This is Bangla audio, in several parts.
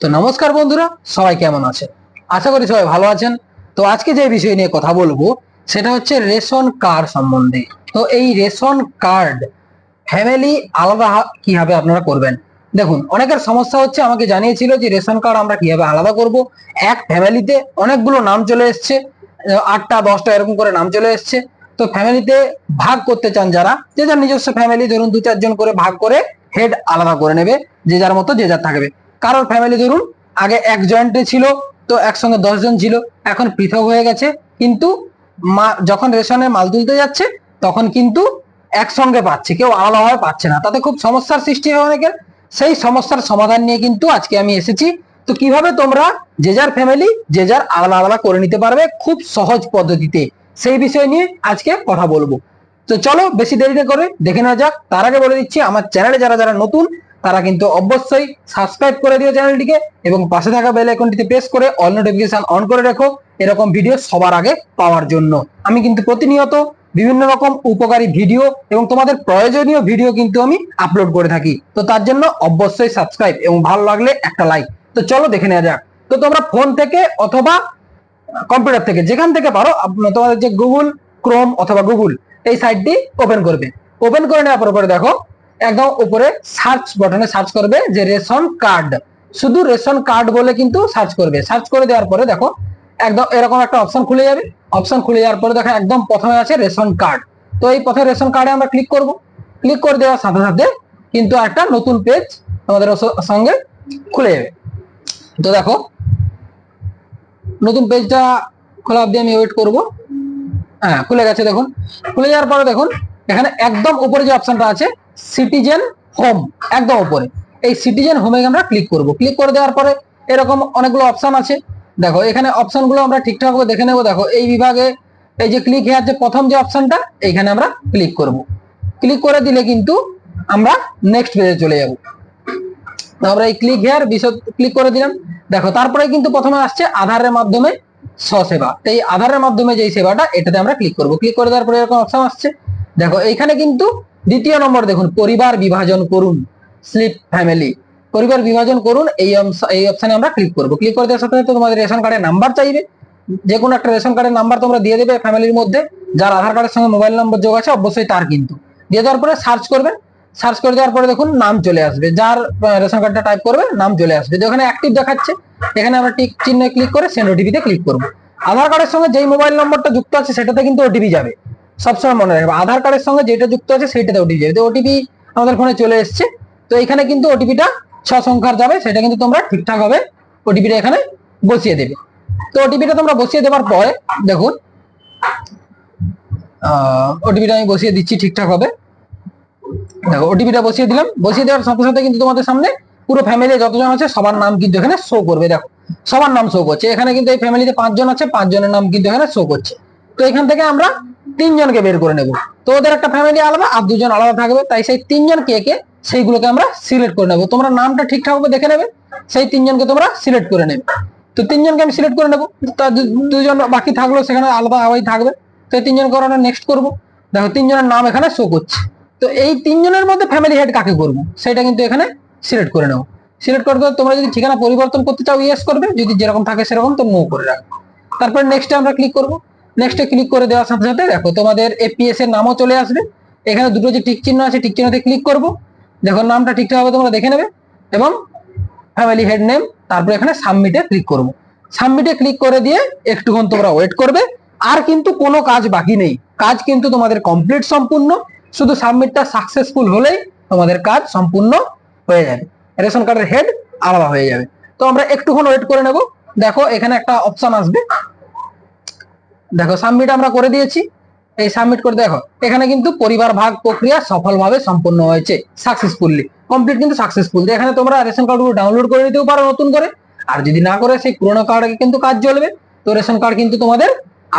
তো নমস্কার বন্ধুরা, সবাই কেমন আছেন? আশা করি সবাই ভালো আছেন। তো আজকে যে বিষয় নিয়ে কথা বলব, সেটা হচ্ছে রেশন কার্ড সম্বন্ধে। তো এই রেশন কার্ড ফ্যামিলি আলাদা কীভাবে আপনারা করবেন? দেখুন, অনেকের সমস্যা হচ্ছে, আমাকে জানিয়েছিল যে রেশন কার্ড আমরা কীভাবে আলাদা করব। এক ফ্যামিলিতে অনেকগুলো নাম চলে এসছে আটটা, দশটা এরকম করে নাম চলে এসছে। তো ফ্যামিলিতে ভাগ করতে চান যারা, যে যার নিজস্ব ফ্যামিলি ধরুন দু চারজন করে ভাগ করে হেড আলাদা করে নেবে, যে যার মতো যে যার থাকবে। কারোর ফ্যামিলি ধরুন, আগে এক জয়েন্টে ছিল, তো একসঙ্গে দশ জন ছিল, এখন পৃথক হয়ে গেছে, কিন্তু মা, যখন রেশনে মাল তুলতে যাচ্ছে, তখন কিন্তু একসঙ্গে পাচ্ছে, কেউ আলাদাভাবে পাচ্ছে না। তাতে খুব সমস্যার সৃষ্টি হয় অনেকের, সেই সমস্যার সমাধান নিয়ে কিন্তু আজকে আমি এসেছি। তো কীভাবে তোমরা যে যার ফ্যামিলি যে যার আলাদা আলাদা করে নিতে পারবে খুব সহজ পদ্ধতিতে, সেই বিষয় নিয়ে আজকে কথা বলব। তো চলো, বেশি দেরি না করে দেখে নেওয়া যাক। তার আগে বলে দিচ্ছি, আমার চ্যানেলে যারা যারা নতুন তারা কিন্তু অবশ্যই সাবস্ক্রাইব করে দিও চ্যানেলটিকে এবং পাশে থাকা বেল আইকনটিতে প্রেস করে অল নোটিফিকেশন অন করে রাখো। এরকম ভিডিও সবার আগে পাওয়ার জন্য। আমি কিন্তু প্রতিনিয়ত বিভিন্ন রকম উপকারী ভিডিও এবং তোমাদের প্রয়োজনীয় ভিডিও কিন্তু আমি আপলোড করে থাকি। তো তার জন্য অবশ্যই সাবস্ক্রাইব এবং ভালো লাগলে একটা লাইক তো চলো দেখে নেওয়া যাক। তো তোমরা ফোন থেকে অথবা কম্পিউটার থেকে যেখান থেকে পারো তোমাদের যে গুগল ক্রোম অথবা গুগল এই সাইটটি ওপেন করবে। ওপেন করে নেওয়ার পর দেখো একদম উপরে সার্চ বাটনে সার্চ করবে যে রেশন কার্ড শুধু রেশন কার্ড বলে কিন্তু সার্চ করবে। সার্চ করে দেওয়ার পরে দেখো, একদম এরকম একটা অপশন খুলে যাবে। অপশন খুলে যাওয়ার পরে দেখো, একদম প্রথমে আছে রেশন কার্ড তো এই প্রথমে রেশন কার্ডে আমরা ক্লিক করব। ক্লিক করে দেওয়ার সাথে সাথে কিন্তু একটা নতুন পেজ আমাদের সঙ্গে খুলে যাবে। তো দেখো, নতুন পেজটা খোলা অবধি আমি ওয়েট করব। হ্যাঁ খুলে গেছে দেখুন। খুলে যাওয়ার পরে দেখুন, এখানে একদম উপরে যে অপশনটা আছে সিটিজেন হোম একদম উপরে। এই সিটিজেন হোমে আমরা ক্লিক করব। ক্লিক করে দেওয়ার পরে এরকম অনেকগুলো অপশন আছে। দেখো, এখানে অপশনগুলো আমরা ঠিকঠাক ভাবে দেখে নেব। দেখো, এই বিভাগে এই যে ক্লিক হেয়ার যে প্রথম যে অপশনটা এইখানে আমরা ক্লিক করব। ক্লিক করে দিলে কিন্তু আমরা নেক্সট পেজে চলে যাব। আমরা এই ক্লিক হেয়ার বিষয় ক্লিক করে দিলাম। দেখো, তারপরে কিন্তু প্রথমে আসছে আধারের মাধ্যমে স্বসেবা। এই আধারের মাধ্যমে যে সেবাটা, এটাতে আমরা ক্লিক করব। ক্লিক করে দেওয়ার পরে এরকম অপশন আসছে। দেখো, এইখানে কিন্তু দ্বিতীয় নম্বর দেখুন, পরিবার বিভাজন করুন স্লিপ ফ্যামিলি পরিবার বিভাজন করুন, এই এই অপশনে আমরা ক্লিক করব। ক্লিক করে দেওয়ার সাথে সাথে তোমাদের রেশন কার্ডের নাম্বার চাইবে। যে কোনো একটা রেশন কার্ডের নাম্বার তোমরা দিয়ে দেবে ফ্যামিলির মধ্যে। যার আধার কার্ডের সঙ্গে মোবাইল নম্বর যোগ আছে, অবশ্যই তার কিন্তু। দিয়ে দেওয়ার পরে সার্চ করবে। সার্চ করে দেওয়ার পরে দেখুন, নাম চলে আসবে। যার রেশন কার্ডটা টাইপ করবে, নাম চলে আসবে। যেখানে অ্যাক্টিভ দেখাচ্ছে, এখানে আমরা টিক চিহ্নে ক্লিক করে সেন্ড ওটিপিতে ক্লিক করব। আধার কার্ডের সঙ্গে যেই মোবাইল নম্বরটা যুক্ত আছে, সেটাতে কিন্তু ওটিপি যাবে। সবসময় মনে রাখবে। আধার কার্ডের সঙ্গে যেটা যুক্ত আছে সেইটাতে ওটিপি যাবে ওটিপি আমাদের ফোনে চলে এসছে, তো এখানে কিন্তু ওটিপিটা ছ সংখ্যার যাবে, সেটা কিন্তু তোমরা ঠিকঠাক হবে ওটিপিটা এখানে বসিয়ে দেবে। তো ওটিপিটা তোমরা বসিয়ে দেওয়ার পরে, দেখুন ওটিপিটা আমি বসিয়ে দিচ্ছি ঠিকঠাক হবে দেখো ওটিপিটা বসিয়ে দিলাম। বসিয়ে দেওয়ার সাথে সাথে কিন্তু তোমাদের সামনে পুরো ফ্যামিলি যতজন আছে, সবার নাম কিন্তু এখানে শো করবে। দেখো, সবার নাম শো করছে। এখানে কিন্তু এই ফ্যামিলিতে পাঁচজন আছে, পাঁচজনের নাম কিন্তু এখানে শো করছে। তো এখান থেকে আমরা তিনজনকে বের করে নেব। তো ওদের একটা ফ্যামিলি আলাদা, আর দুজন আলাদা থাকবে। তাই সেই তিনজন কে কে, সেইগুলোকে আমরা সিলেক্ট করে নেব। তোমরা নামটা ঠিকঠাক ভাবে দেখে নেবে, সেই তিনজনকে তোমরা সিলেক্ট করে নেবে। তো তিনজনকে আমি সিলেক্ট করে নেব। তা দুজন বাকি থাকল, সেখানে আলাদা আলাদাই থাকবে। তো এই তিনজনকে আমরা নেক্সট করব। দেখো, তিনজনের নাম এখানে শো করছে। তো এই তিনজনের মধ্যে ফ্যামিলি হেড কাকে করব, সেটা কিন্তু এখানে সিলেক্ট করে নেব। সিলেক্ট করতে তোমরা যদি ঠিকানা পরিবর্তন করতে চাও ইয়েস করবে। যদি যেরকম থাকে সেরকম, তো নো করে রাখবে। তারপর নেক্সটে আমরা ক্লিক করব। নেক্সটে ক্লিক করে দেওয়ার সাথে সাথে দেখো তোমাদের এপিএস এর নামও চলে আসবে। এখানে দুটো যে টিক চিহ্ন আছে টিক চিহ্নতে ক্লিক করব। দেখো নামটা ঠিকঠাক ভাবে তোমরা দেখে নেবে। এবং ফ্যামিলি হেড নেম তারপর এখানে সাবমিটে ক্লিক করব। সাবমিটে ক্লিক করে দিয়ে একটুক্ষণ তোমরা ওয়েট করবে। আর কিন্তু কোনো কাজ বাকি নেই। কাজ কিন্তু তোমাদের কমপ্লিট সম্পূর্ণ। শুধু সাবমিটটা সাকসেসফুল হলেই তোমাদের কাজ সম্পূর্ণ হয়ে যাবে। রেশন কার্ডের হেড আলাদা হয়ে যাবে। তো আমরা একটুক্ষণ ওয়েট করে নেব। দেখো এখানে একটা অপশন আসবে। দেখো সাবমিট আমরা করে দিয়েছি। এই সাবমিট করে, দেখো, এখানে কিন্তু পরিবার ভাগ প্রক্রিয়া সফলভাবে সম্পন্ন হয়েছে সাকসেসফুলি কমপ্লিট কিন্তু সাকসেসফুল এখানে তোমরা রেশন কার্ডগুলো ডাউনলোড করে নিতেও পারো নতুন করে। আর যদি না করে, সেই পুরোনো কার্ডে কিন্তু কাজ চলবে। তো রেশন কার্ড কিন্তু তোমাদের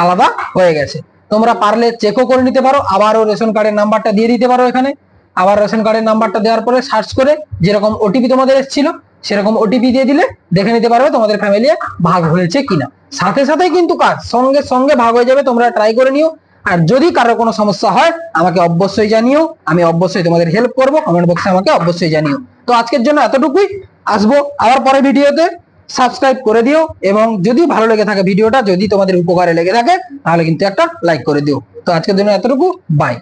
আলাদা হয়ে গেছে। তোমরা পারলে চেকও করে নিতে পারো। আবারও রেশন কার্ডের নাম্বারটা দিয়ে দিতে পারো এখানে। আবার রেশন কার্ডের নাম্বারটা দেওয়ার পরে সার্চ করে যেরকম ওটিপি তোমাদের এসেছিল সেরকম ওটিপি দিয়ে দিলে দেখে নিতে পারবে তোমাদের ফ্যামিলি ভাগ হয়েছে কিনা। সাথে সাথে কিন্তু কাজ, সঙ্গে সঙ্গে ভাগ হয়ে যাবে, তোমরা ট্রাই করে নিও। আর যদি কারোর কোনো সমস্যা হয়, আমাকে অবশ্যই জানিও। আমি অবশ্যই তোমাদের হেল্প করব কমেন্ট বক্সে আমাকে অবশ্যই জানিও। তো আজকের জন্য এতটুকুই। আসব আবার পরে ভিডিওতে। সাবস্ক্রাইব করে দিও এবং যদি ভালো লেগে থাকে ভিডিওটা, যদি তোমাদের উপকারে লেগে থাকে, তাহলে কিন্তু একটা লাইক করে দিও। তো আজকের জন্য এতটুকু। বাই